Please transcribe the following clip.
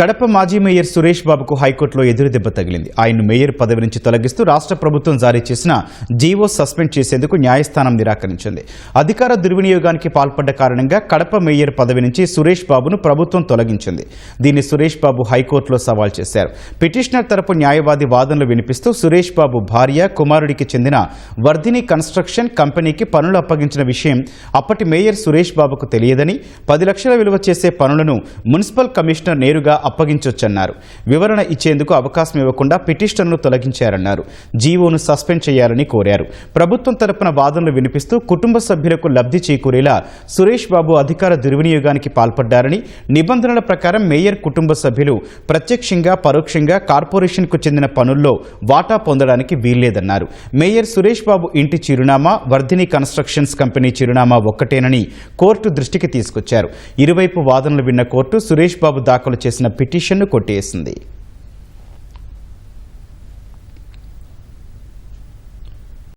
కడప మాజీ మేయర్ సురేష్ బాబుకు హైకోర్టులో ఎదురుదెబ్బ తగిలింది. ఆయన్ను మేయర్ పదవి నుంచి తొలగిస్తూ రాష్ట్ర ప్రభుత్వం జారీ చేసిన జీవో సస్పెండ్ చేసేందుకు న్యాయస్థానం నిరాకరించింది. అధికార దుర్వినియోగానికి పాల్పడ్డ కారణంగా కడప మేయర్ పదవి నుంచి సురేష్ బాబును ప్రభుత్వం తొలగించింది. దీన్ని సురేష్ బాబు హైకోర్టులో సవాల్ చేశారు. పిటిషనర్ తరపు న్యాయవాది వాదనలు వినిపిస్తూ సురేష్ బాబు భార్య కుమారుడికి చెందిన వర్ధిని కన్స్ట్రక్షన్ కంపెనీకి పనులు అప్పగించిన విషయం అప్పటి మేయర్ సురేష్ బాబుకు తెలియదని పది లక్షల విలువ చేసే పనులను మున్సిపల్ కమిషనర్ నేరుగా అప్పగించొచ్చన్నారు. వివరణ ఇచ్చేందుకు అవకాశం ఇవ్వకుండా పిటిషనర్ను తొలగించారన్నారు. జీవోను సస్పెండ్ చేయాలని కోరారు. ప్రభుత్వం తరపున వాదనలు వినిపిస్తూ కుటుంబ సభ్యులకు లబ్ధి చేకూరేలా సురేష్ బాబు అధికార దుర్వినియోగానికి పాల్పడ్డారని నిబంధనల ప్రకారం మేయర్ కుటుంబ సభ్యులు ప్రత్యక్షంగా పరోక్షంగా కార్పొరేషన్కు చెందిన పనుల్లో వాటా పొందడానికి వీల్లేదన్నారు. మేయర్ సురేష్ బాబు ఇంటి చిరునామా వర్ధిని కన్స్ట్రక్షన్స్ కంపెనీ చిరునామా ఒక్కటేనని కోర్టు దృష్టికి తీసుకొచ్చారు. ఇరువైపు వాదనలు విన్న కోర్టు సురేష్ బాబు దాఖలు చేసిన పిటిషన్ను కొట్టేసింది